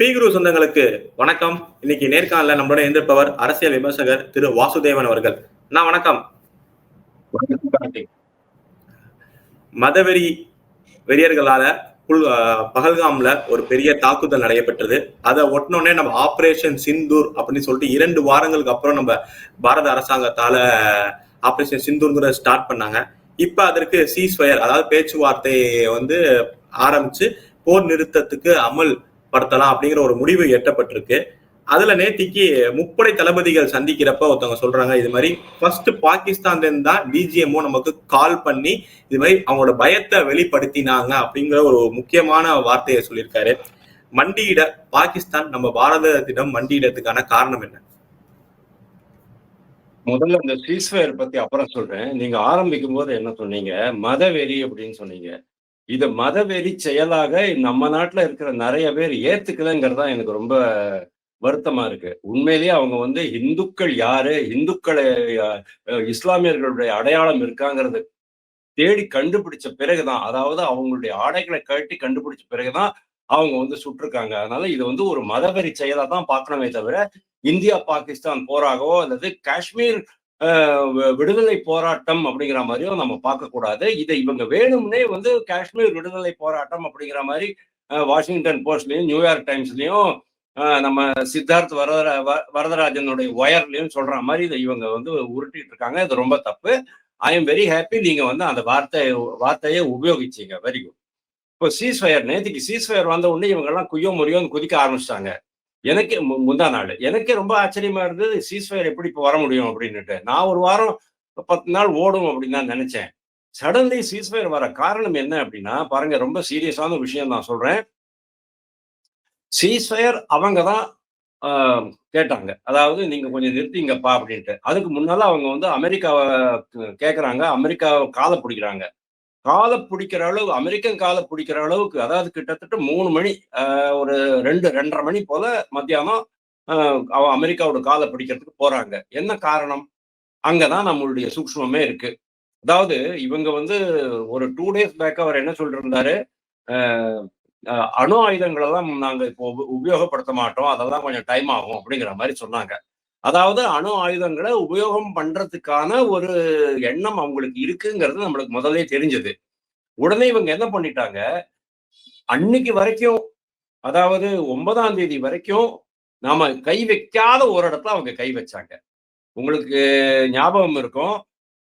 பீகுரு சொந்தங்களுக்கு வணக்கம். இன்னைக்கு நேர்காணல நம்மளோட இருந்திருப்பவர் அரசியல் விமர்சகர் திரு வாசுதேவன் அவர்கள். நான் வணக்கம். மதவெறி வெறியர்களால புல் பகல்காம்ல ஒரு பெரிய தாக்குதல் நடைபெற்றது. அதை ஒட்டினோடனே நம்ம ஆபரேஷன் சிந்தூர் அப்படின்னு சொல்லிட்டு இரண்டு வாரங்களுக்கு அப்புறம் நம்ம பாரத அரசாங்கத்தால ஆபரேஷன் சிந்தூர்ங்கிற ஸ்டார்ட் பண்ணாங்க. இப்ப அதற்கு சீஸ்வயர் அதாவது பேச்சுவார்த்தையை வந்து ஆரம்பிச்சு போர் நிறுத்தத்துக்கு அமல் படுத்தலாம் அப்படிங்கிற ஒரு முடிவு எட்டப்பட்டிருக்கு. அதுல நேத்திக்கு முப்படை தளபதிகள் சந்திக்கிறப்ப ஒருத்தவங்க சொல்றாங்க இது மாதிரி ஃபர்ஸ்ட் பாகிஸ்தான்ல இருந்து தான் டிஜிஎம்ஓ நமக்கு கால் பண்ணி இது மாதிரி அவங்களோட பயத்தை வெளிப்படுத்தினாங்க அப்படிங்கிற ஒரு முக்கியமான வார்த்தையை சொல்லியிருக்காரு. மண்டியிட பாகிஸ்தான் நம்ம பாரதத்திடம் மண்டியிடத்துக்கான காரணம் என்ன? முதல்ல இந்த சீஸ்வயர் பத்தி அப்புறம் சொல்றேன். நீங்க ஆரம்பிக்கும் போது என்ன சொன்னீங்க? மதவெறி அப்படின்னு சொன்னீங்க. இது மதவெறி செயலாக நம்ம நாட்டுல இருக்கிற நிறைய பேர் ஏத்துக்கலங்கிறது தான் எனக்கு ரொம்ப வருத்தமா இருக்கு. உண்மையிலேயே அவங்க வந்து இந்துக்கள் யாரு? இந்துக்களை இஸ்லாமியர்களுடைய அடையாளம் இருக்காங்கிறது தேடி கண்டுபிடிச்ச பிறகுதான் அதாவது அவங்களுடைய ஆடைகளை கழட்டி கண்டுபிடிச்ச பிறகுதான் அவங்க வந்து சுட்டிருக்காங்க. அதனால இது வந்து ஒரு மதவெறி செயலா தான் பார்க்கணுமே தவிர இந்தியா பாகிஸ்தான் போராகவோ அல்லது காஷ்மீர் விடுதலை போராட்டம் அப்படிங்கிற மாதிரியும் நம்ம பார்க்கக்கூடாது இதை இவங்க வேணும்னே வந்து காஷ்மீர் விடுதலை போராட்டம் அப்படிங்கிற மாதிரி வாஷிங்டன் போஸ்ட்லயும் நியூயார்க் டைம்ஸ்லயும் நம்ம சித்தார்த் வரதரா வ- வரதராஜனுடைய ஒயர்லயும் சொல்ற மாதிரி இதை இவங்க வந்து உருட்டிட்டு இருக்காங்க. இது ரொம்ப தப்பு. ஐ எம் வெரி ஹாப்பி நீங்க வந்து அந்த வார்த்தை வார்த்தையை உபயோகிச்சீங்க. Very good. இப்போ சீஸ்ஃபயர் நேற்றுக்கு சீஸ்ஃபயர் வந்த உடனே இவங்கெல்லாம் குய்யோ முறையோன்னு குதிக்க ஆரம்பிச்சிட்டாங்க. எனக்கு மு- முந்தா நாள். எனக்கே ரொம்ப ஆச்சரியமா இருந்தது சீஸ்ஃபயர் எப்படி இப்போ வர முடியும் அப்படின்னுட்டு. நான் ஒரு வாரம் பத்து நாள் ஓடும் அப்படின்னு தான் நினைச்சேன். சடன்லி சீஸ்ஃபயர் வர காரணம் என்ன அப்படின்னா பாருங்க ரொம்ப சீரியஸான விஷயம் நான் சொல்றேன். சீஸ்ஃபயர் அவங்க தான் கேட்டாங்க. அதாவது நீங்க கொஞ்சம் நிறுத்திங்கப்பா அப்படின்ட்டு. அதுக்கு முன்னால அவங்க வந்து அமெரிக்காவை கேட்குறாங்க அமெரிக்காவை காலை பிடிக்கிறாங்க. காலை பிடிக்கிற அளவு அமெரிக்கன் காலை பிடிக்கிற அளவுக்கு அதாவது கிட்டத்தட்ட மூணு மணி ஒரு ரெண்டு ரெண்டரை மணி போல மத்தியானம் அவ அமெரிக்காவோட காலை பிடிக்கிறதுக்கு போறாங்க. என்ன காரணம்? அங்கதான் நம்மளுடைய சூக்ஷ்மமே இருக்கு. அதாவது இவங்க வந்து ஒரு டூ டேஸ் பேக் அவர் என்ன சொல்லிட்டு அணு ஆயுதங்களெல்லாம் எல்லாம் இப்போ உப- உபயோகப்படுத்த மாட்டோம். அதெல்லாம் கொஞ்சம் டைம் ஆகும் அப்படிங்கிற மாதிரி சொன்னாங்க. அதாவது அணு ஆயுதங்களை உபயோகம் பண்றதுக்கான ஒரு எண்ணம் அவங்களுக்கு இருக்குங்கிறது நம்மளுக்கு முதல்ல தெரிஞ்சது. உடனே இவங்க என்ன பண்ணிட்டாங்க? அன்னைக்கு வரைக்கும் அதாவது ஒன்பதாம் தேதி வரைக்கும் நாம கை வைக்காத ஒரு இடத்துல அவங்க கை வச்சாங்க. உங்களுக்கு ஞாபகம் இருக்கும்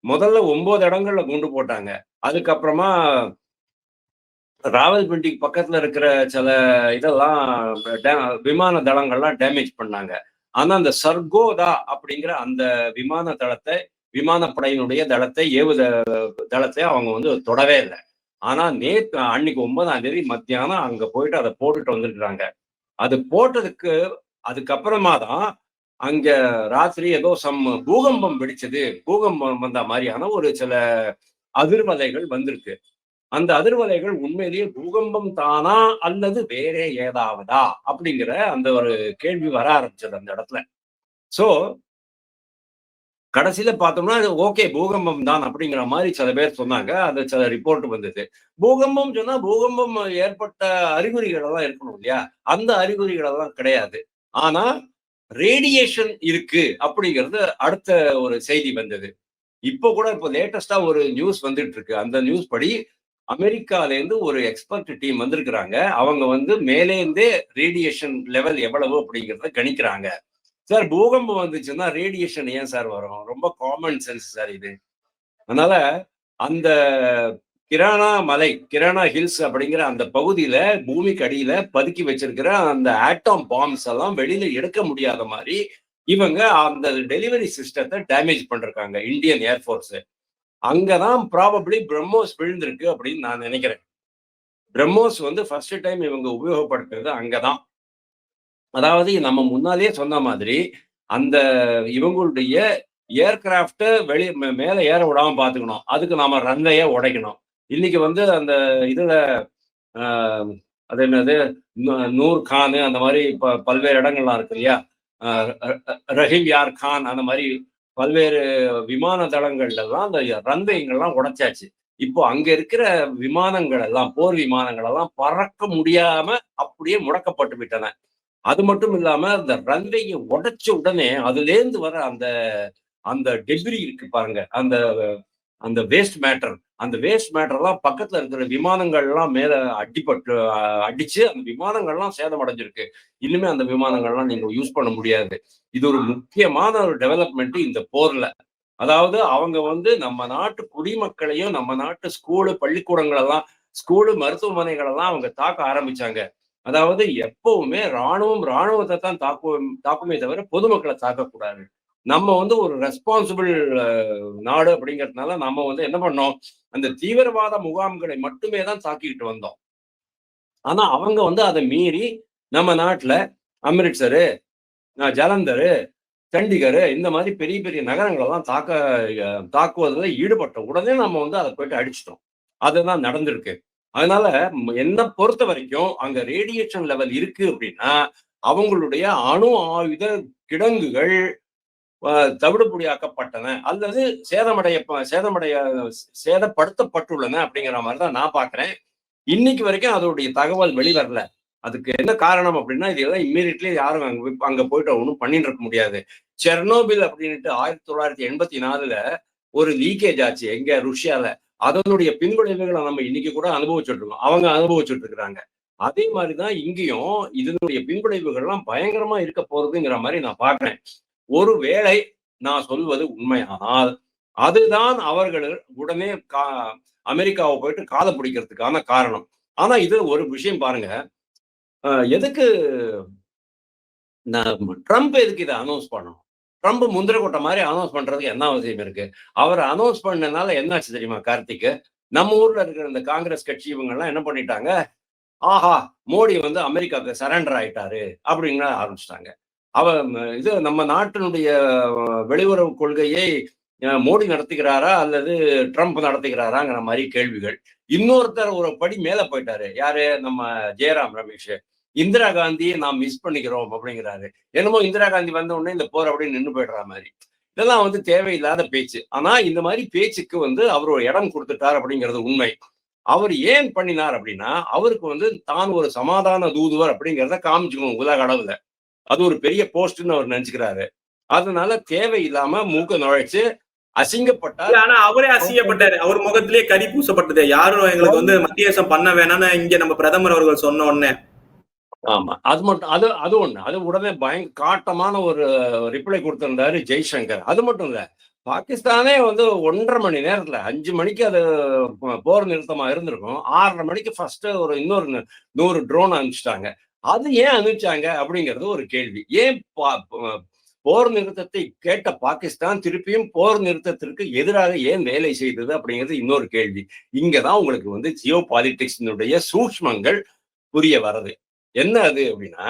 முதல்ல ஒன்பது இடங்கள்ல குண்டு போட்டாங்க. அதுக்கப்புறமா ராவல்பிண்டிக்கு பக்கத்துல இருக்கிற சில இதெல்லாம் டே- விமான தளங்கள்லாம் டேமேஜ் பண்ணாங்க. ஆனா அந்த சர்கோதா அப்படிங்கிற அந்த விமான தளத்தை விமானப்படையினுடைய தளத்தை ஏவுத தளத்தை அவங்க வந்து தொடவே இல்லை. ஆனா நேற்று அன்னைக்கு ஒன்பதாம் தேதி மத்தியானம் அங்க போயிட்டு அதை போட்டுட்டு வந்திருக்கிறாங்க. அது போட்டதுக்கு அதுக்கப்புறமா தான் அங்க ராத்திரி ஏதோ சம் பூகம்பம் வெடிச்சது. பூகம்பம் வந்த மாதிரியான ஒரு சில அதிர்வலைகள் வந்திருக்கு. அந்த அதிர்வலைகள் உண்மையிலேயே பூகம்பம் தானா அல்லது வேறே ஏதாவதா அப்படிங்கிற அந்த ஒரு கேள்வி வர ஆரம்பிச்சது அந்த இடத்துல. சோ கடைசியில பார்த்தோம்னா அது ஓகே பூகம்பம் தான் அப்படிங்கிற மாதிரி சில பேர் சொன்னாங்க. அந்த சில ரிப்போர்ட் வந்தது. பூகம்பம் சொன்னா பூகம்பம் ஏற்பட்ட அறிகுறிகள் எல்லாம் இருக்கணும் இல்லையா? அந்த அறிகுறிகள் எல்லாம் கிடையாது. ஆனா ரேடியேஷன் இருக்கு அப்படிங்கிறது அடுத்த ஒரு செய்தி வந்தது. இப்போ கூட இப்போ லேட்டஸ்டா ஒரு நியூஸ் வந்துட்டு இருக்கு. அந்த நியூஸ் படி அமெரிக்காலேருந்து ஒரு எக்ஸ்பர்ட் டீம் வந்திருக்கிறாங்க. அவங்க வந்து மேலேருந்தே ரேடியேஷன் லெவல் எவ்வளவு அப்படிங்கிறத கணிக்கிறாங்க. சார் பூகம்பம் வந்துச்சுன்னா ரேடியேஷன் ஏன் சார் வரும்? ரொம்ப காமன் சென்ஸ் சார் இது. அதனால அந்த கிரானா மலை கிரானா ஹில்ஸ் அப்படிங்கிற அந்த பகுதியில பூமிக்கு அடியில பதுக்கி வச்சிருக்கிற அந்த ஆட்டம் பாம்ஸ் எல்லாம் வெளியில எடுக்க முடியாத மாதிரி இவங்க அந்த டெலிவரி சிஸ்டத்தை டேமேஜ் பண்ணிருக்காங்க. இந்தியன் ஏர்ஃபோர்ஸ் அங்கதான் ப்ராபப்ளி பிரம்மோஸ் விழுந்திருக்கு அப்படின்னு நான் நினைக்கிறேன். பிரம்மோஸ் வந்து ஃபர்ஸ்ட் டைம் இவங்க உபயோகப்படுத்துறது அங்கதான். அதாவது நம்ம முன்னாலேயே சொன்ன மாதிரி அந்த இவங்களுடைய ஏர்கிராஃப்ட வெளி மே- மேல ஏற விடாம பாத்துக்கணும் அதுக்கு நாம ரன்வைய உடைக்கணும். இன்னைக்கு வந்து அந்த இதுல ஆஹ், அது என்னது? நூ- நூர் கான் அந்த மாதிரி ப- பல்வேறு இடங்கள்லாம் இருக்கு இல்லையா? ரஹீம் யார் கான் அந்த மாதிரி பல்வேறு விமான தளங்கள்ல எல்லாம் அந்த ரன்வேங்கள்லாம் உடைச்சாச்சு. இப்போ அங்க இருக்கிற விமானங்கள் எல்லாம் போர் விமானங்கள் எல்லாம் பறக்க முடியாம அப்படியே முடக்கப்பட்டு விட்டன. அது மட்டும் இல்லாம அந்த ரந்தையை உடைச்ச உடனே அதுல இருந்து வர அந்த அந்த டெபிரி இருக்கு பாருங்க. அந்த அந்த வேஸ்ட் மேட்டர் அந்த வேஸ்ட் மேட்டர் எல்லாம் பக்கத்துல இருக்கிற விமானங்கள் எல்லாம் மேல அடிபட்டு அடிச்சு அந்த விமானங்கள்லாம் சேதமடைஞ்சிருக்கு. இனிமே அந்த விமானங்கள்லாம் நீங்க யூஸ் பண்ண முடியாது. இது ஒரு முக்கியமான ஒரு டெவலப்மெண்ட் இந்த போர்ல. அதாவது அவங்க வந்து நம்ம நாட்டு குடிமக்களையும் நம்ம நாட்டு ஸ்கூலு பள்ளிக்கூடங்கள் எல்லாம் ஸ்கூலு மருத்துவமனைகள் எல்லாம் அவங்க தாக்க ஆரம்பிச்சாங்க. அதாவது எப்பவுமே ராணுவம் ராணுவத்தை தான் தாக்குவோம் தாக்குமே தவிர பொதுமக்களை தாக்கக்கூடாது. நம்ம வந்து ஒரு ரெஸ்பான்சிபிள் நாடு அப்படிங்கிறதுனால நம்ம வந்து என்ன பண்ணோம்? அந்த தீவிரவாத முகாம்களை மட்டுமே தான் தாக்கிட்டு வந்தோம். ஆனா அவங்க வந்து அதை மீறி நம்ம நாட்டுல அமிர்த்சரு ஜலந்தரு சண்டிகர் இந்த மாதிரி பெரிய பெரிய நகரங்களெல்லாம் தாக்க தாக்குவதில் ஈடுபட்ட உடனே நம்ம வந்து அதை போயிட்டு அடிச்சிட்டோம். அதுதான் நடந்திருக்கு. அதனால என்ன பொறுத்த வரைக்கும் அங்க ரேடியேஷன் லெவல் இருக்கு அப்படின்னா அவங்களுடைய அணு ஆயுத கிடங்குகள் தவிடுபொடியாக்கப்பட்டன. அல்லது சேதமடைய சேதமடைய சேதப்படுத்தப்பட்டுள்ளன அப்படிங்கிற மாதிரி தான் நான் பாக்குறேன் இன்னைக்கு வரைக்கும் அதோடைய தகவல் வெளிவரல. அதுக்கு என்ன காரணம் அப்படின்னா இதெல்லாம் இம்மீடியட்லி யாரும் அங்க அங்க போயிட்டு ஒன்றும் பண்ணிட்டு இருக்க முடியாது. செர்னோபில் அப்படின்ட்டு ஆயிரத்தி தொள்ளாயிரத்தி எண்பத்தி நாலுல ஒரு லீக்கேஜ் ஆச்சு எங்க ருஷ்யால. அதனுடைய பின்விளைவுகளை நம்ம இன்னைக்கு கூட அனுபவிச்சுட்டு இருக்கோம் அவங்க அனுபவிச்சுட்டு இருக்கிறாங்க அதே மாதிரிதான் இங்கேயும் இதனுடைய பின்விளைவுகள்லாம் பயங்கரமா இருக்க போறதுங்கிற மாதிரி நான் பாக்குறேன் ஒருவேளை நான் சொல்வது உண்மையானால் அதுதான் அவர்கள் உடனே கா அமெரிக்காவை போயிட்டு காதை பிடிக்கிறதுக்கான காரணம். ஆனா இது ஒரு விஷயம் பாருங்க. அஹ் எதுக்கு நான் ட்ரம்ப் எதுக்கு இதை அனௌன்ஸ் பண்ணணும்? ட்ரம்ப் முந்திர கொட்ட மாதிரி அனௌன்ஸ் பண்றதுக்கு என்ன அவசியம் இருக்கு? அவர் அனௌன்ஸ் பண்ணனால என்னாச்சு தெரியுமா கார்த்திக் நம்ம ஊர்ல இருக்கிற இந்த காங்கிரஸ் கட்சி இவங்க எல்லாம் என்ன பண்ணிட்டாங்க? ஆஹா மோடி வந்து அமெரிக்காவுக்கு சரண்டர் ஆயிட்டாரு அப்படிங்கிற ஆரம்பிச்சிட்டாங்க. அவ இது நம்ம நாட்டினுடைய வெளியுறவு கொள்கையை மோடி நடத்துகிறாரா அல்லது ட்ரம்ப் நடத்துகிறாராங்கிற மாதிரி கேள்விகள். இன்னொருத்தர் ஒரு படி மேல போயிட்டாரு. யாரு? நம்ம ஜெயராம் ரமேஷ். இந்திரா காந்தியை நாம் மிஸ் பண்ணிக்கிறோம் அப்படிங்கிறாரு. என்னமோ இந்திரா காந்தி வந்த உடனே இந்த போர் அப்படியே நின்று போயிடுற மாதிரி. இதெல்லாம் வந்து தேவையில்லாத பேச்சு. ஆனா இந்த மாதிரி பேச்சுக்கு வந்து அவர் ஒரு இடம் கொடுத்துட்டார் அப்படிங்கிறது உண்மை. அவர் ஏன் பண்ணினார் அப்படின்னா அவருக்கு வந்து தான் ஒரு சமாதான தூதுவர் அப்படிங்கிறத காமிச்சுக்கணும் உலக அளவுல. அது ஒரு பெரிய போஸ்ட்னு அவர் நினைச்சுக்கிறாரு. அதனால தேவையில்லாம மூக்க நுழைச்சு அசிங்கப்பட்டார் ஆனா அவரே அசிங்கப்பட்டாரு. அவர் முகத்திலேயே கரி பூசப்பட்டது. யாரும் எங்களுக்கு வந்து மத்தியசம் பண்ண வேணாம்னு இங்க நம்ம பிரதமர் அவர்கள் சொன்ன உடனே. ஆமா. அது மட்டும் அது அது ஒண்ணு. அது உடனே பயங்க காட்டமான ஒரு ரிப்ளை கொடுத்திருந்தாரு ஜெய்சங்கர். அது மட்டும் இல்ல பாகிஸ்தானே வந்து ஒன்றரை மணி நேரத்துல அஞ்சு மணிக்கு அது போர் நிறுத்தமா இருந்திருக்கும். ஆறரை மணிக்கு ஃபர்ஸ்ட் ஒரு இன்னொரு நூறு ட்ரோன் அனுப்பிச்சிட்டாங்க. அது ஏன் அனுப்பிச்சாங்க அப்படிங்கிறது ஒரு கேள்வி. ஏன் பா- போர் நிறுத்தத்தை கேட்ட பாகிஸ்தான் திருப்பியும் போர் நிறுத்தத்திற்கு எதிராக ஏன் வேலை செய்தது அப்படிங்கிறது இன்னொரு கேள்வி. இங்கதான் உங்களுக்கு வந்து ஜியோ பாலிடிக்ஸினுடைய சூக்ஷ்மங்கள் புரிய வருது என்ன அது அப்படின்னா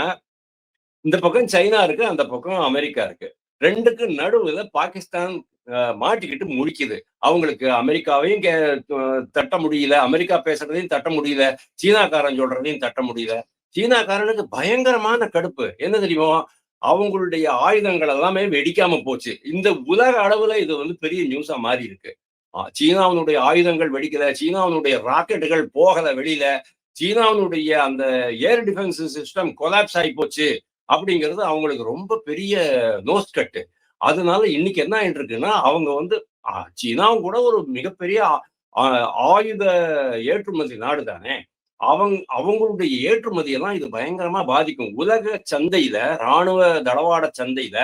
இந்த பக்கம் சைனா இருக்கு அந்த பக்கம் அமெரிக்கா இருக்கு. ரெண்டுக்கு நடுவுல பாகிஸ்தான் மாட்டிக்கிட்டு முடிக்குது அவங்களுக்கு அமெரிக்காவையும் கே- தட்ட முடியல அமெரிக்கா பேசுறதையும் தட்ட முடியல சீனாக்காரன் சொல்றதையும் தட்ட முடியல. சீனாக்காரனுக்கு பயங்கரமான கடுப்பு. என்ன தெரியுமோ? அவங்களுடைய ஆயுதங்கள் எல்லாமே வெடிக்காம போச்சு. இந்த உலக அளவுல இது வந்து பெரிய நியூஸா மாறி இருக்கு. சீனாவினுடைய ஆயுதங்கள் வெடிக்கல சீனாவினுடைய ராக்கெட்டுகள் போகல வெளியில சீனாவினுடைய அந்த ஏர் டிஃபென்ஸ் சிஸ்டம் கொலாப்ஸ் ஆகி போச்சு அப்படிங்கிறது அவங்களுக்கு ரொம்ப பெரிய நோஸ் கட்டு அதனால இன்னைக்கு என்ன ஆயிட்டு இருக்குன்னா அவங்க வந்து சீனாவும் கூட ஒரு மிகப்பெரிய ஆயுத ஏற்றுமதி நாடு தானே அவங்க அவங்களுடைய ஏற்றுமதி எல்லாம் இது பயங்கரமா பாதிக்கும். உலக சந்தையில ராணுவ தளவாட சந்தையில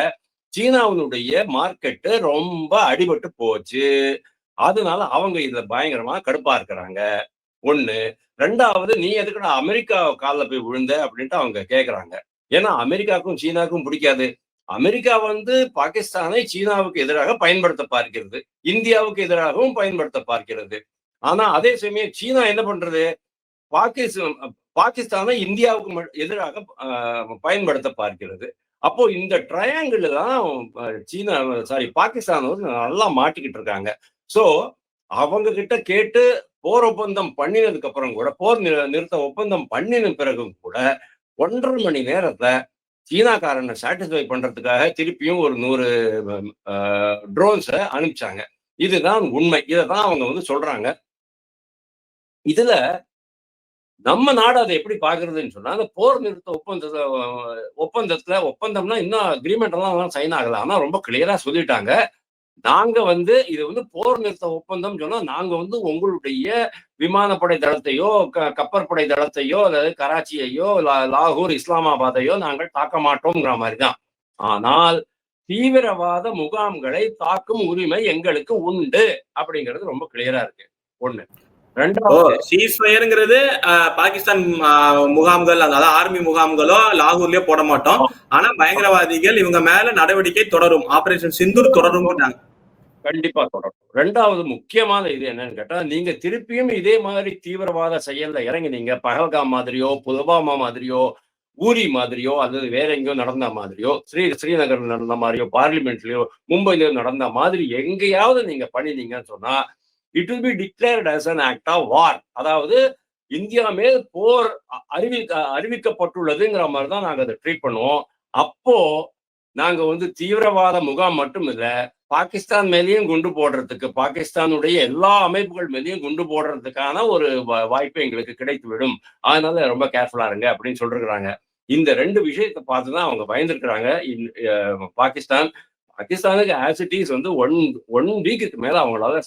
சீனாவினுடைய மார்க்கெட்டு ரொம்ப அடிபட்டு போச்சு. அதனால அவங்க இதுல பயங்கரமா கடுப்பா இருக்கிறாங்க. ஒண்ணு. ரெண்டாவது நீ எதுக்குடா அமெரிக்கா காலில் போய் விழுந்த அப்படின்ட்டு அவங்க கேட்கறாங்க ஏன்னா அமெரிக்காவுக்கும் சீனாவுக்கும் பிடிக்காது. அமெரிக்கா வந்து பாகிஸ்தானை சீனாவுக்கு எதிராக பயன்படுத்த பார்க்கிறது. இந்தியாவுக்கு எதிராகவும் பயன்படுத்த பார்க்கிறது. ஆனா அதே சமயம் சீனா என்ன பண்றது? பாகிஸ்தான் பாகிஸ்தானை இந்தியாவுக்கு எதிராக பயன்படுத்த பார்க்கிறது. அப்போ இந்த ட்ரையாங்கிள் தான் சீனா சாரி பாகிஸ்தான் வந்து நல்லா மாட்டிக்கிட்டு இருக்காங்க. ஸோ அவங்க கிட்ட கேட்டு போர் ஒப்பந்தம் பண்ணினதுக்கு அப்புறம் கூட போர் நிறுத்த ஒப்பந்தம் பண்ணின பிறகும் கூட ஒன்றரை மணி நேரத்தை சீனாக்காரனை சாட்டிஸ்ஃபை பண்றதுக்காக திருப்பியும் ஒரு நூறு ட்ரோன்ஸை அனுப்பிச்சாங்க. இதுதான் உண்மை. இதை தான் அவங்க வந்து சொல்றாங்க. இதுல நம்ம நாடு அதை எப்படி பாக்குறதுன்னு சொன்னா அந்த போர் நிறுத்த ஒப்பந்தத்துல ஒப்பந்தத்துல ஒப்பந்தம்னா இன்னும் அக்ரிமெண்ட் எல்லாம் சைன் ஆகல. ஆனா ரொம்ப கிளியரா சொல்லிட்டாங்க. நாங்க வந்து இது வந்து போர் நிறுத்த ஒப்பந்தம் சொன்னா நாங்க வந்து உங்களுடைய விமானப்படை தளத்தையோ க- கப்பற்படை தளத்தையோ அதாவது கராச்சியையோ லா- லாகூர் இஸ்லாமாபாத்தையோ நாங்கள் தாக்க மாட்டோம்ங்கிற மாதிரி தான் ஆனால் தீவிரவாத முகாம்களை தாக்கும் உரிமை எங்களுக்கு உண்டு. அப்படிங்கிறது ரொம்ப கிளியரா இருக்கு. ஒண்ணு. சீஸ்ஃபயருங்கிறது பாகிஸ்தான் முகாம்கள் அதாவது ஆர்மி முகாம்களோ லாகூர்லயோ போட மாட்டோம். ஆனா பயங்கரவாதிகள் இவங்க மேல நடவடிக்கை தொடரும். ஆபரேஷன் சிந்தூர் தொடரும் கண்டிப்பா தொடரும். ரெண்டாவது முக்கியமான இது என்னன்னு கேட்டா நீங்க திருப்பியும் இதே மாதிரி தீவிரவாத செயல்ல இறங்கினீங்க. பகல்காம் மாதிரியோ புல்வாமா மாதிரியோ ஊரி மாதிரியோ அல்லது வேற எங்கேயோ நடந்த மாதிரியோ ஸ்ரீ ஸ்ரீநகர்ல நடந்த மாதிரியோ பார்லிமெண்ட்லயோ மும்பைலயோ நடந்த மாதிரி எங்கேயாவது நீங்க பண்ணினீங்கன்னு சொன்னா it will be declared as an act of war அதாவது இந்தியா மேல் போர் அ- அறிவிக்க அறிவிக்கப்பட்டுள்ளதுங்கிற மாதிரி தான் நாங்கள் அதை ட்ரீட் பண்ணுவோம். அப்போ நாங்க வந்து தீவிரவாத முகாம் மட்டும் இல்ல பாகிஸ்தான் மேலேயும் குண்டு போடுறதுக்கு பாகிஸ்தானுடைய எல்லா அமைப்புகள் மேலேயும் குண்டு போடுறதுக்கான ஒரு வா- வாய்ப்பு எங்களுக்கு கிடைத்து விடும் அதனால ரொம்ப கேர்ஃபுல்லா இருங்க அப்படின்னு சொல்லிருக்கிறாங்க. இந்த ரெண்டு விஷயத்தை பார்த்து தான் அவங்க பயந்துருக்கிறாங்க. பாகிஸ்தான் பாகிஸ்தானுக்கு ஆஸ் இட் இஸ் வந்து ஒன் ஒன் வீக்குக்கு மேல அவங்களால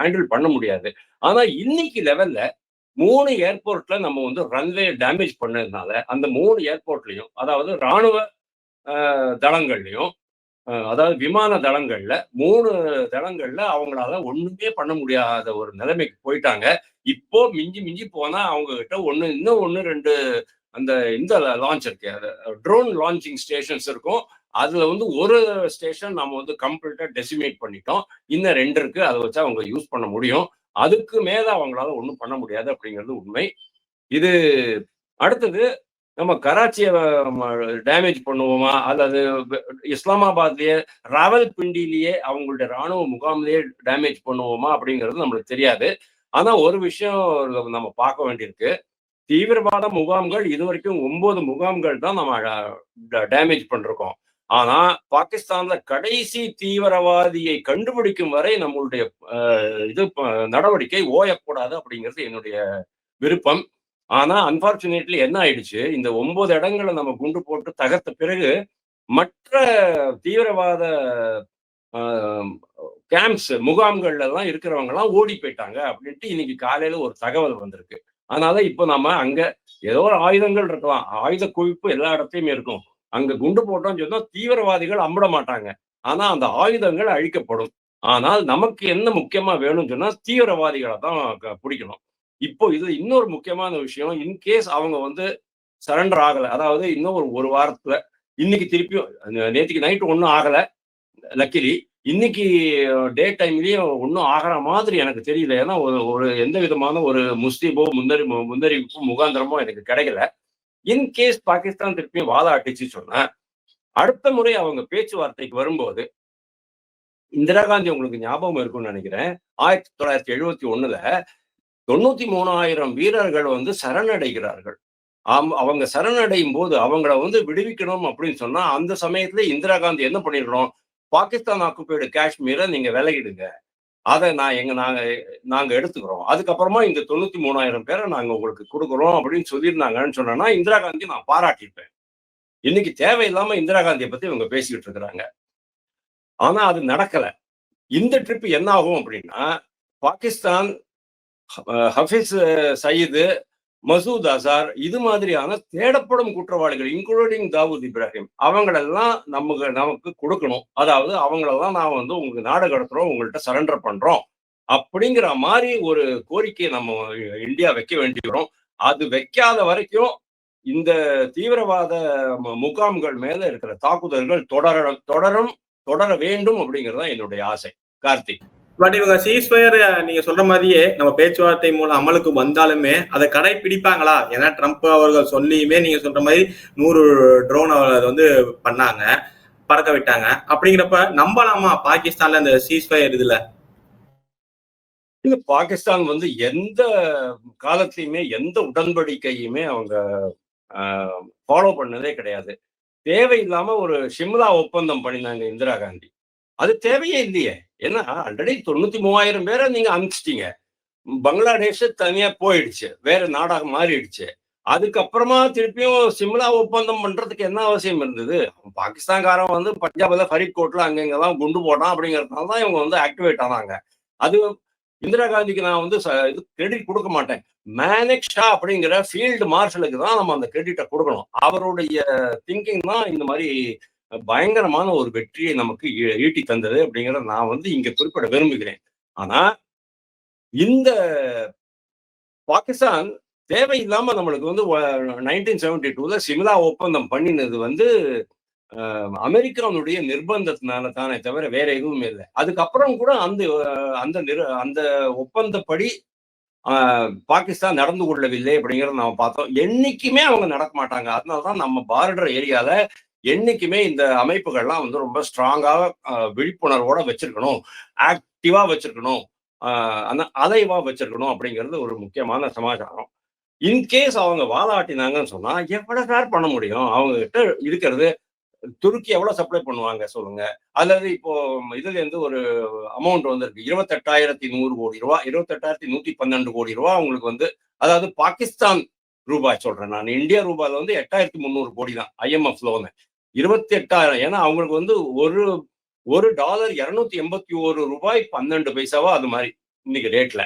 ஹேண்டில் பண்ண முடியாது. ஆனா இன்னைக்கு லெவல்ல மூணு ஏர்போர்ட்ல நம்ம வந்து ரன்வே டேமேஜ் பண்ணதுனால அந்த மூணு ஏர்போர்ட்லயும் அதாவது ராணுவ தளங்கள்லயும் அதாவது விமான தளங்கள்ல மூணு தளங்கள்ல அவங்களால ஒண்ணுமே பண்ண முடியாத ஒரு நிலைமைக்கு போயிட்டாங்க. இப்போ மிஞ்சி மிஞ்சி போனா அவங்க கிட்ட ஒண்ணு இன்னும் ஒண்ணு ரெண்டு அந்த இந்த லான்ச் இருக்கு ட்ரோன் லான்ச்சிங் ஸ்டேஷன்ஸ் இருக்கும். அதுல வந்து ஒரு ஸ்டேஷன் நம்ம வந்து கம்ப்ளீட்டா டெசிமேட் பண்ணிட்டோம். இன்னும் ரெண்டு இருக்கு. அதை வச்சு அவங்க யூஸ் பண்ண முடியும். அதுக்கு மேல அவங்களால ஒன்றும் பண்ண முடியாது அப்படிங்கிறது உண்மை. இது அடுத்தது நம்ம கராச்சியை டேமேஜ் பண்ணுவோமா? அல்லது இஸ்லாமாபாத்லயே ராவல்பிண்டிலேயே அவங்களுடைய ராணுவ முகாம்லயே டேமேஜ் பண்ணுவோமா? அப்படிங்கிறது நம்மளுக்கு தெரியாது. ஆனா ஒரு விஷயம் நம்ம பார்க்க வேண்டியிருக்கு. தீவிரவாத முகாம்கள் இது வரைக்கும் ஒன்பது முகாம்கள் தான் நம்ம டேமேஜ் பண்ணிருக்கோம். ஆனா பாகிஸ்தான்ல கடைசி தீவிரவாதியை கண்டுபிடிக்கும் வரை நம்மளுடைய இது நடவடிக்கை ஓயக்கூடாது அப்படிங்கிறது என்னுடைய விருப்பம். ஆனா அன்பார்ச்சுனேட்லி என்ன ஆயிடுச்சு? இந்த ஒன்பது இடங்களை நம்ம குண்டு போட்டு தகர்த்த பிறகு மற்ற தீவிரவாத கேம்ப்ஸ் முகாம்கள்ல எல்லாம் இருக்கிறவங்க எல்லாம் ஓடி போயிட்டாங்க அப்படின்ட்டு இன்னைக்கு காலையில ஒரு தகவல் வந்திருக்கு. அதனால இப்போ நம்ம அங்க ஏதோ ஒரு ஆயுதங்கள் இருக்கலாம். ஆயுத குவிப்பு எல்லா இடத்துலயுமே இருக்கும். அங்க குண்டு போட்டோம்னு சொன்னா தீவிரவாதிகள் அம்பிட மாட்டாங்க. ஆனா அந்த ஆயுதங்கள் அழிக்கப்படும். ஆனால் நமக்கு என்ன முக்கியமா வேணும்னு சொன்னா தீவிரவாதிகளை தான் க- பிடிக்கணும். இப்போ இது இன்னொரு முக்கியமான விஷயம். இன்கேஸ் அவங்க வந்து சரண்டர் ஆகல அதாவது இன்னும் ஒரு ஒரு வாரத்துல இன்னைக்கு திருப்பியும் நேற்றுக்கு நைட்டு ஒன்றும் ஆகல லக்கிலி. இன்னைக்கு டே டைம்லயும் ஒன்றும் ஆகிற மாதிரி எனக்கு தெரியல. ஏன்னா ஒரு ஒரு எந்த விதமான ஒரு முஸ்லீமோ முந்தறி முந்தரிப்பு முகாந்திரமோ எனக்கு கிடைக்கல. இன்கேஸ் பாகிஸ்தான் திருப்பியும் வாதாட்டுச்சு சொன்னா அடுத்த முறை அவங்க பேச்சுவார்த்தைக்கு வரும்போது இந்திரா காந்தி உங்களுக்கு ஞாபகம் இருக்கும்னு நினைக்கிறேன். ஆயிரத்தி தொள்ளாயிரத்தி எழுபத்தி ஒண்ணுல தொண்ணூத்தி மூணாயிரம் வீரர்கள் வந்து சரணடைகிறார்கள். அவங்க சரணடையும் போது அவங்கள வந்து விடுவிக்கணும் அப்படின்னு சொன்னா அந்த சமயத்துல இந்திரா காந்தி என்ன பண்ணிடணும் பாகிஸ்தான் ஆக்குப்பைடு காஷ்மீரை நீங்க விலகிடுங்க. அதை நான் எங்க நாங்க நாங்க எடுத்துக்கிறோம். அதுக்கப்புறமா இந்த தொண்ணூத்தி மூணாயிரம் பேரை நாங்க உங்களுக்கு கொடுக்குறோம் அப்படின்னு சொல்லியிருந்தாங்கன்னு சொன்னா இந்திரா காந்தி நான் பாராட்டியிருப்பேன். இன்னைக்கு தேவையில்லாம இந்திரா காந்தியை பத்தி இவங்க பேசிக்கிட்டு இருக்கிறாங்க. ஆனா அது நடக்கல. இந்த ட்ரிப் என்ன ஆகும் அப்படின்னா பாகிஸ்தான் ஹஃபீஸ் சயீது மசூத் அசார் இது மாதிரியான தேடப்படும் குற்றவாளிகள் இன்க்ளூடிங் தாவூத் இப்ராஹிம் அவங்களெல்லாம் நமக்கு நமக்கு கொடுக்கணும். அதாவது அவங்களெல்லாம் நான் வந்து உங்களுக்கு நாடு கடத்துறோம் உங்கள்கிட்ட சரண்டர் பண்றோம். அப்படிங்கிற மாதிரி ஒரு கோரிக்கையை நம்ம இந்தியா வைக்க வேண்டி வரும். அது வைக்காத வரைக்கும் இந்த தீவிரவாத முகாம்கள் மேல இருக்கிற தாக்குதல்கள் தொடர தொடரும் தொடர வேண்டும் அப்படிங்கிறது தான் என்னுடைய ஆசை. கார்த்திக். பட் இவங்க சீஸ்வயர் நீங்க சொல்ற மாதிரியே நம்ம பேச்சுவார்த்தை மூலம் அமலுக்கு வந்தாலுமே அதை கடைபிடிப்பாங்களா ஏன்னா ட்ரம்ப் அவர்கள் சொல்லியுமே நீங்க சொல்ற மாதிரி நூறு ட்ரோன் வந்து பண்ணாங்க பறக்க விட்டாங்க. அப்படிங்கிறப்ப நம்பலாமா பாகிஸ்தான்ல இந்த சீஸ்வயர் இதுல? இல்ல பாகிஸ்தான் வந்து எந்த காலத்திலயுமே எந்த உடன்படிக்கையுமே அவங்க ஃபாலோ பண்ணதே கிடையாது. தேவையில்லாம ஒரு ஷிம்லா ஒப்பந்தம் பண்ணினாங்க இந்திரா காந்தி. அது தேவையே இல்லையே. ஏன்னா ஆல்ரெடி தொண்ணூத்தி மூவாயிரம் பேரை நீங்க அனுப்பிச்சிட்டீங்க. பங்களாதேஷ் தனியா போயிடுச்சு. வேற நாடாக மாறிடுச்சு. அதுக்கப்புறமா திருப்பியும் சிம்லா ஒப்பந்தம் பண்றதுக்கு என்ன அவசியம் இருந்தது? பாகிஸ்தான்காரன் வந்து பஞ்சாப்ல ஃபரீத்கோட்ல அங்கங்கெல்லாம் குண்டு போட்டான் அப்படிங்கறதுனால தான் இவங்க வந்து ஆக்டிவேட் ஆனாங்க. அது இந்திரா காந்திக்கு நான் வந்து இது கிரெடிட் கொடுக்க மாட்டேன். மேனக் ஷா அப்படிங்கிற ஃபீல்டு மார்ஷலுக்கு தான் நம்ம அந்த கிரெடிட்டை கொடுக்கணும். அவருடைய திங்கிங் தான் இந்த மாதிரி பயங்கரமான ஒரு வெற்றியை நமக்கு ஈட்டி தந்தது அப்படிங்கறத நான் வந்து இங்க குறிப்பிட விரும்புகிறேன். ஆனா இந்த பாகிஸ்தான் தேவையில்லாம நம்மளுக்கு வந்து நைன்டீன் செவன்டி டூல சிம்லா ஒப்பந்தம் பண்ணினது வந்து அமெரிக்காவுடைய நிர்பந்தத்தினால தானே தவிர வேற எதுவும் இல்லை. அதுக்கப்புறம் கூட அந்த அந்த அந்த ஒப்பந்தப்படி பாகிஸ்தான் நடந்து கொள்ளவில்லை அப்படிங்கறத நம்ம பார்த்தோம். என்னைக்குமே அவங்க நடக்க மாட்டாங்க. அதனாலதான் நம்ம பார்டர் ஏரியால என்னைக்குமே இந்த அமைப்புகள்லாம் வந்து ரொம்ப ஸ்ட்ராங்காக விழிப்புணர்வோட வச்சிருக்கணும். ஆக்டிவா வச்சிருக்கணும். அந்த அலைவா வச்சிருக்கணும் அப்படிங்கிறது ஒரு முக்கியமான சமாச்சாரம். இன்கேஸ் அவங்க வாலாட்டினாங்கன்னு சொன்னா எவ்வளவு சார் பண்ண முடியும்? அவங்க கிட்ட இருக்கிறது துருக்கி எவ்வளவு சப்ளை பண்ணுவாங்க சொல்லுங்க. அல்லது இப்போ இதுல இருந்து ஒரு அமௌண்ட் வந்திருக்கு. இருபத்தெட்டாயிரத்தி நூறு கோடி ரூபா இருபத்தெட்டாயிரத்தி நூத்தி பன்னெண்டு கோடி ரூபா அவங்களுக்கு வந்து அதாவது பாகிஸ்தான் ரூபாய் சொல்றேன் நான். இந்தியா ரூபாயில வந்து எட்டாயிரத்தி முந்நூறு கோடி தான் ஐஎம்எஃப் லோனு இருபத்தி எட்டாயிரம் ஏன்னா அவங்களுக்கு வந்து ஒரு ஒரு டாலர் இருநூத்தி எண்பத்தி ஒரு ரூபாய் பன்னெண்டு பைசாவோ அது மாதிரி இன்னைக்கு ரேட்ல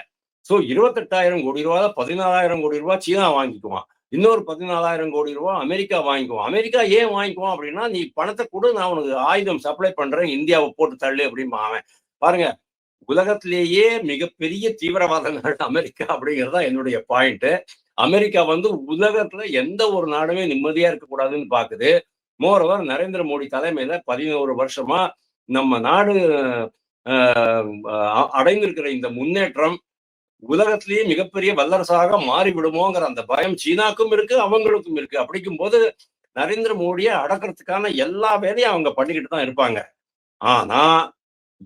ஸோ இருபத்தெட்டாயிரம் கோடி ரூபாய் பதினாலாயிரம் கோடி ரூபாய் சீனா வாங்கிக்குவான். இன்னொரு பதினாலாயிரம் கோடி ரூபாய் அமெரிக்கா வாங்கிக்குவான். அமெரிக்கா ஏன் வாங்கிக்குவான் அப்படின்னா நீ பணத்தை கூட நான் உனக்கு ஆயுதம் சப்ளை பண்றேன் இந்தியாவை போட்டு தள்ளு அப்படின்னு அவன். பாருங்க உலகத்திலேயே மிகப்பெரிய தீவிரவாத நாடு அமெரிக்கா அப்படிங்கிறதா என்னுடைய பாயிண்ட் அமெரிக்கா வந்து உலகத்துல எந்த ஒரு நாடுமே நிம்மதியா இருக்கக்கூடாதுன்னு பாக்குது. மோரோவர் நரேந்திர மோடி தலைமையில பதினோரு வருஷமா நம்ம நாடு அஹ், அடைந்திருக்கிற இந்த முன்னேற்றம் உலகத்திலேயே மிகப்பெரிய வல்லரசாக மாறி விடுமோங்கிற அந்த பயம் சீனாக்கும் இருக்கு அவங்களுக்கும் இருக்கு. அப்படிக்கும் போது நரேந்திர மோடியை அடக்கிறதுக்கான எல்லா வேலையும் அவங்க பண்ணிக்கிட்டு தான் இருப்பாங்க. ஆனா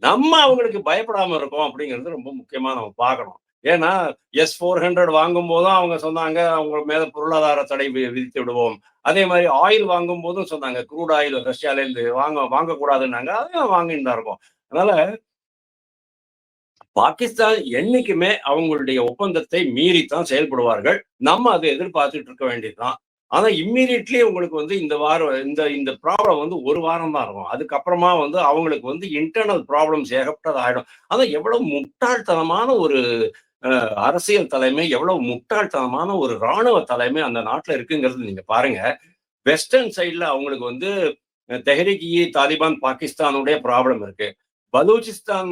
நம்ம அவங்களுக்கு பயப்படாம இருக்கோம் அப்படிங்கிறது ரொம்ப முக்கியமா நம்ம பார்க்கணும். ஏன்னா எஸ் ஃபோர் ஹண்ட்ரட் வாங்கும் போதும் அவங்க சொன்னாங்க அவங்க மேல பொருளாதார தடை விதித்து விடுவோம். அதே மாதிரி ஆயில் வாங்கும் போதும் சொன்னாங்க குரூட் ஆயில் ரஷ்யால இருந்து வாங்க வாங்கக்கூடாதுன்னாங்க. அதையும் வாங்கிட்டு தான் அதனால பாகிஸ்தான் என்னைக்குமே அவங்களுடைய ஒப்பந்தத்தை மீறித்தான் செயல்படுவார்கள். நம்ம அதை எதிர்பார்த்துட்டு இருக்க வேண்டியதுதான். ஆனா இம்மீடியட்லி உங்களுக்கு வந்து இந்த வாரம் இந்த இந்த ப்ராப்ளம் வந்து ஒரு வாரம் தான் இருக்கும். அதுக்கப்புறமா வந்து அவங்களுக்கு வந்து இன்டர்னல் ப்ராப்ளம்ஸ் ஏகப்பட்டது ஆயிடும் ஆனா எவ்வளவு முட்டாள்தனமான ஒரு அரசியல் தலைமை எவ்வளவு முட்டாள்தனமான ஒரு ராணுவ தலைமை அந்த நாட்டில் இருக்குங்கிறது நீங்க பாருங்க. வெஸ்டர்ன் சைட்ல அவங்களுக்கு வந்து தெஹரிக் இ தாலிபான் பாகிஸ்தானுடைய ப்ராப்ளம் இருக்கு. பலூச்சிஸ்தான்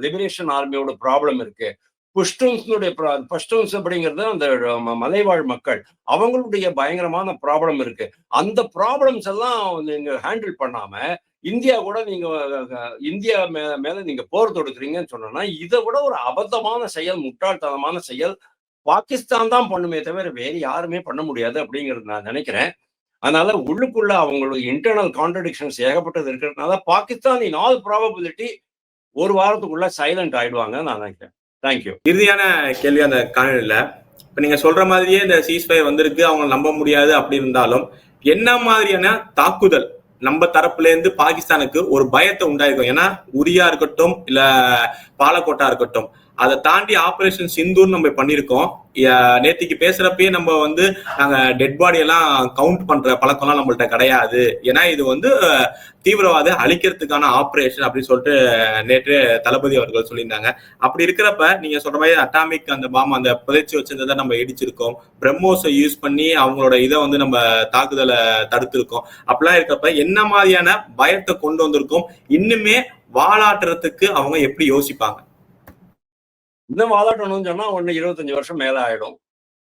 லிபரேஷன் ஆர்மியோட ப்ராப்ளம் இருக்கு. புஷ்டூன்ஸ்னுடைய பஷ்டூன்ஸ் அப்படிங்கிறது அந்த ம- மலைவாழ் மக்கள். அவங்களுடைய பயங்கரமான ப்ராப்ளம் இருக்கு. அந்த ப்ராப்ளம்ஸ் எல்லாம் நீங்க ஹேண்டில் பண்ணாம இந்தியா கூட நீங்க இந்தியா மே மேல நீங்க போர் தொடுக்குறீங்கன்னு சொன்னா இதை விட ஒரு அபத்தமான செயல் முட்டாள்தனமான செயல் பாகிஸ்தான் தான் பண்ணுமே தவிர வேறு யாருமே பண்ண முடியாது அப்படிங்கிறது நான் நினைக்கிறேன். அதனால உள்ளுக்குள்ள அவங்களுக்கு இன்டர்னல் கான்ட்ரடிக்ஷன்ஸ் ஏகப்பட்டது இருக்கிறதுனால பாகிஸ்தான் இன் ஆல் ப்ராபபிலிட்டி ஒரு வாரத்துக்குள்ள சைலண்ட் ஆயிடுவாங்க நான் நினைக்கிறேன். தேங்க்யூ இறுதியான கேள்வி அந்த காணொலியில இப்ப நீங்க சொல்ற மாதிரியே இந்த சீஸ்ஃபயர் வந்திருக்கு அவங்க நம்ப முடியாது அப்படி இருந்தாலும் என்ன மாதிரியான தாக்குதல் நம்ம தரப்புல இருந்து பாகிஸ்தானுக்கு ஒரு பயத்தை உண்டாயிருக்கும். ஏன்னா உரியா இருக்கட்டும் இல்ல பாலக்கோட்டா இருக்கட்டும் அதை தாண்டி ஆபரேஷன் சிந்தூர் நம்ம பண்ணியிருக்கோம். நேத்திக்கு பேசுறப்பயே நம்ம வந்து நாங்க டெட் பாடி எல்லாம் கவுண்ட் பண்ற பழக்கம்லாம் நம்மள்ட்ட கிடையாது. ஏன்னா இது வந்து தீவிரவாத அழிக்கிறதுக்கான ஆபரேஷன் அப்படின்னு சொல்லிட்டு நேற்று தளபதி அவர்கள் சொல்லியிருந்தாங்க. அப்படி இருக்கிறப்ப நீங்க சொல்ற மாதிரி அட்டாமிக் அந்த பாம் அந்த புதைச்சி வச்சிருந்ததை நம்ம இடிச்சிருக்கோம். பிரம்மோஸை யூஸ் பண்ணி அவங்களோட இதை வந்து நம்ம தாக்குதலை தடுத்திருக்கோம். அப்படிலாம் இருக்கிறப்ப என்ன மாதிரியான பயத்தை கொண்டு வந்திருக்கோம்? இன்னுமே வாழாட்டுறதுக்கு அவங்க எப்படி யோசிப்பாங்க? இன்னும் வாதாட்டணும்னு சொன்னா ஒன்னு இருபத்தஞ்சு வருஷம் மேல ஆயிடும்.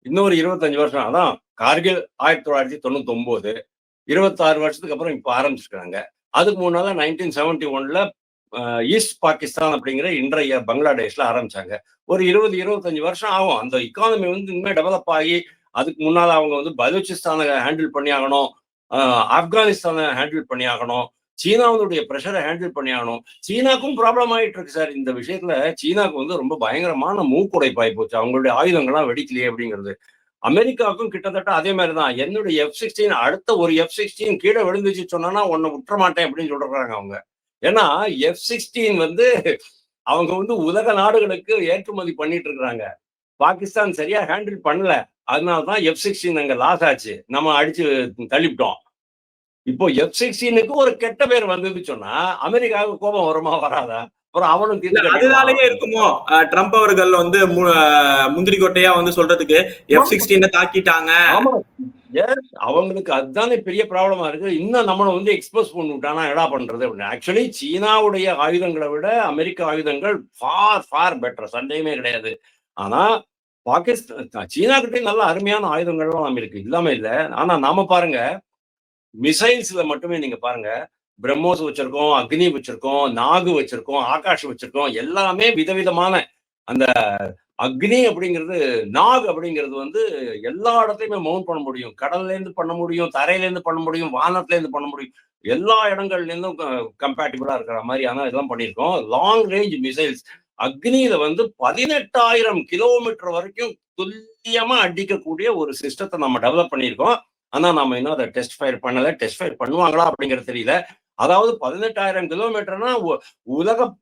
இன்னொரு இருபத்தஞ்சு வருஷம் அதான் கார்கில் ஆயிரத்தி தொள்ளாயிரத்தி தொண்ணூத்தி ஒன்பது இருபத்தாறு வருஷத்துக்கு அப்புறம் இப்ப ஆரம்பிச்சிருக்காங்க. அதுக்கு முன்னால நைன்டீன் செவன்டி ஒன்ல ஈஸ்ட் பாகிஸ்தான் அப்படிங்கிற இன்றைய பங்களாதேஷ்ல ஆரம்பிச்சாங்க. ஒரு இருபது இருபத்தஞ்சு வருஷம் ஆகும். அந்த இக்கானமி வந்து இனிமே டெவலப் ஆகி அதுக்கு முன்னால அவங்க வந்து பலூச்சிஸ்தானை ஹேண்டில் பண்ணி ஆகணும். ஆப்கானிஸ்தானை ஹேண்டில் பண்ணி ஆகணும். சீனாவுடைய ப்ரெஷரை ஹேண்டில் பண்ணி ஆகணும். சீனாக்கும் ப்ராப்ளம் ஆயிட்டு இருக்கு சார் இந்த விஷயத்துல சீனாவுக்கு வந்து ரொம்ப பயங்கரமான மூக்குடைப்பாய் போச்சு. அவங்களுடைய ஆயுதங்கள்லாம் வெடிக்கலையே அப்படிங்கிறது. அமெரிக்காவுக்கும் கிட்டத்தட்ட அதே மாதிரி தான் என்னுடைய எஃப் சிக்ஸ்டீன் அடுத்த ஒரு எஃப் சிக்ஸ்டீன் கீழே விழுந்துச்சு சொன்னா உன்னை விட்டுற மாட்டேன் அப்படின்னு சொல்றாங்க அவங்க. ஏன்னா எஃப் சிக்ஸ்டீன் வந்து அவங்க வந்து உலக நாடுகளுக்கு ஏற்றுமதி பண்ணிட்டு இருக்கிறாங்க. பாகிஸ்தான் சரியா ஹேண்டில் பண்ணல. அதனால தான் எஃப் சிக்ஸ்டீன் அங்க லாஸ் ஆச்சு. நம்ம அடிச்சு தள்ளிவிட்டோம். இப்போ எஃப் சிக்ஸ்டீனுக்கு ஒரு கெட்ட பேர் வந்தது சொன்னா அமெரிக்காவுக்கு கோபம் வருமா வராதா? அப்புறம் அவனும் அதனாலயே. இருக்குமோ ட்ரம்ப் அவர்கள் வந்து முந்திரி கொட்டையா வந்து சொல்றதுக்கு எஃப் சிக்ஸ்டீன் தாக்கிட்டாங்க. அவங்களுக்கு அதுதானே பெரிய ப்ராப்ளமா இருக்கு. இன்னும் நம்மளை வந்து எக்ஸ்போஸ் பண்ணி விட்டானா என்ன பண்றது அப்படின்னு. ஆக்சுவலி சீனாவுடைய ஆயுதங்களை விட அமெரிக்க ஆயுதங்கள் ஃபார் ஃபார் பெட்டர் சந்தேகமே கிடையாது. ஆனா பாகிஸ்தான் சீனா கிட்டே நல்ல அருமையான ஆயுதங்கள்லாம் நம்ம இருக்கு. இல்லாம இல்ல. ஆனா நாம பாருங்க மிசைல்ஸ்ல மட்டுமே நீங்க பாருங்க. பிரம்மோஸ் வச்சிருக்கோம் அக்னி வச்சிருக்கோம் நாகு வச்சிருக்கோம் ஆகாஷ் வச்சிருக்கோம். எல்லாமே விதவிதமான அந்த அக்னி அப்படிங்கிறது நாக் அப்படிங்கிறது வந்து எல்லா இடத்துலையுமே மவுண்ட் பண்ண முடியும். கடல்ல இருந்து பண்ண முடியும் தரையிலேருந்து பண்ண முடியும் வானத்துல இருந்து பண்ண முடியும். எல்லா இடங்கள்ல இருந்தும் கம்பேட்டிபிளா இருக்கிற மாதிரி ஆனா இதெல்லாம் பண்ணியிருக்கோம். லாங் ரேஞ்ச் மிசைல்ஸ் அக்னியில வந்து பதினெட்டாயிரம் கிலோமீட்டர் வரைக்கும் துல்லியமா அடிக்கக்கூடிய ஒரு சிஸ்டத்தை நம்ம டெவலப் பண்ணியிருக்கோம். ஆனா நம்ம இன்னும் அதை டெஸ்ட் ஃபயர் பண்ணல. டெஸ்ட் ஃபயர் பண்ணுவாங்களா அப்படிங்கிறது தெரியல. அதாவது பதினெட்டாயிரம் கிலோமீட்டர்னா உ- உலக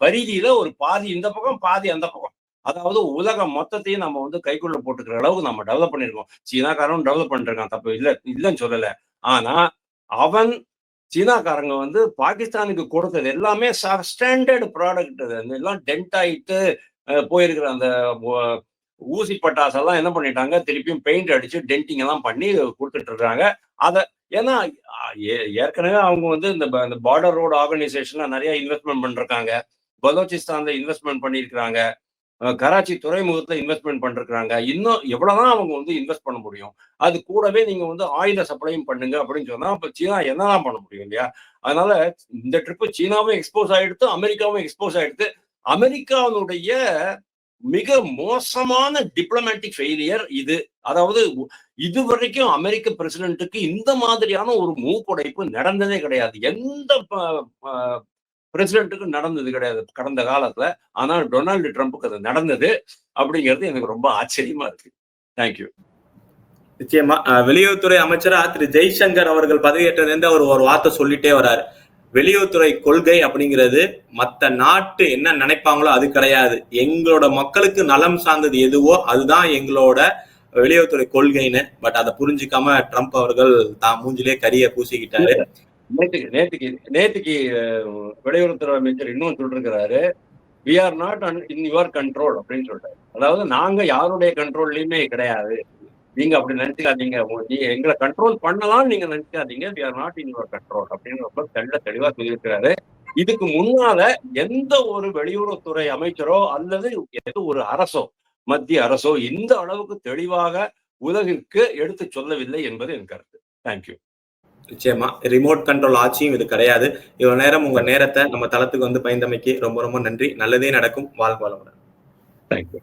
பரிதியில ஒரு பாதி இந்த பக்கம் பாதி அந்த பக்கம். அதாவது உலகம் மொத்தத்தையும் நம்ம வந்து கைக்குள்ள போட்டுக்கிற அளவுக்கு நம்ம டெவலப் பண்ணிருக்கோம். சீனாக்காரன் டெவலப் பண்ணிருக்கான். தப்பு இல்ல இல்லைன்னு சொல்லல. ஆனா அவன் சீனாக்காரங்க வந்து பாகிஸ்தானுக்கு கொடுத்தது எல்லாமே ஸ்டாண்டர்ட் ப்ராடக்ட் எல்லாம் டென்ட் ஆயிட்டு போயிருக்கிற அந்த ஊசி பட்டாசெல்லாம் என்ன பண்ணிட்டாங்க? திருப்பியும் பெயிண்ட் அடிச்சு டென்டிங் எல்லாம் பண்ணி கொடுத்துட்டு இருக்காங்க. அதை ஏன்னா ஏ- ஏற்கனவே அவங்க வந்து இந்த பார்டர் ரோடு ஆர்கனைசேஷன்ல நிறைய இன்வெஸ்ட்மெண்ட் பண்ணிருக்காங்க. பலோச்சிஸ்தான்ல இன்வெஸ்ட்மெண்ட் பண்ணியிருக்கிறாங்க. கராச்சி துறைமுகத்துல இன்வெஸ்ட்மெண்ட் பண்ணிருக்காங்க இன்னும் எவ்வளவுதான் அவங்க வந்து இன்வெஸ்ட் பண்ண முடியும். அது கூடவே நீங்க வந்து ஆயுத சப்ளையும் பண்ணுங்க அப்படின்னு சொன்னா அப்ப சீனா என்னதான் பண்ண முடியும் இல்லையா? அதனால இந்த ட்ரிப்பு சீனாவும் எக்ஸ்போஸ் ஆயிடுத்து அமெரிக்காவும் எக்ஸ்போஸ் ஆயிடுத்து அமெரிக்காவுடைய மிக மோசமான டிப்ளமேட்டிக் ஃபெயிலியர் இது. அதாவது இதுவரைக்கும் அமெரிக்க பிரசிடென்ட்டுக்கு இந்த மாதிரியான ஒரு மூக்குடைப்பு நடந்ததே கிடையாது. எந்த பிரசிடென்ட்டுக்கும் நடந்தது கிடையாது கடந்த காலத்துல. ஆனா டொனால்டு ட்ரம்ப்புக்கு அது நடந்தது அப்படிங்கிறது எனக்கு ரொம்ப ஆச்சரியமா இருக்கு. தேங்க்யூ நிச்சயமா. வெளியுறவுத்துறை அமைச்சரா திரு ஜெய்சங்கர் அவர்கள் பதவியேற்றதுலேருந்து அவர் ஒரு வார்த்தை சொல்லிட்டே வராரு. வெளியுறவுத்துறை கொள்கை அப்படிங்கிறது மத்த நாட்டு என்ன நினைப்பாங்களோ அது கிடையாது. எங்களோட மக்களுக்கு நலம் சார்ந்தது எதுவோ அதுதான் எங்களோட வெளியுறவுத்துறை கொள்கைன்னு. பட் அதை புரிஞ்சுக்காம ட்ரம்ப் அவர்கள் தான் மூஞ்சிலே கரிய பூசிக்கிட்டாரு. நேற்றுக்கு நேற்றுக்கு நேற்றுக்கு வெளியுறவுத்துறை அமைச்சர் இன்னும் சொல்லிருக்கிறாரு we are not in your control அப்படின்னு சொல்றாரு. அதாவது நாங்க யாருடைய கண்ட்ரோல்லையுமே கிடையாது. நீங்க அப்படி நினைச்சுக்காதீங்க. நீங்க எங்களை கண்ட்ரோல் பண்ணலாம் நீங்க நினைச்சுக்காதீங்க. We are not in your control அப்படின்னு ரொம்ப தெள்ள தெளிவா சொல்லியிருக்கிறாரு. இதுக்கு முன்னால எந்த ஒரு வெளியுறவுத்துறை அமைச்சரோ அல்லது எந்த ஒரு அரசோ மத்திய அரசோ இந்த அளவுக்கு தெளிவாக உலகிற்கு எடுத்து சொல்லவில்லை என்பது என் கருத்து. தேங்க்யூ நிச்சயமா. ரிமோட் கண்ட்ரோல் ஆட்சியும் இது கிடையாது. இவ்வளவு நேரம் உங்க நேரத்தை நம்ம தளத்துக்கு வந்து பயந்தமைக்கு ரொம்ப ரொம்ப நன்றி. நல்லதே நடக்கும். வாழ்க வளமுடன். தேங்க்யூ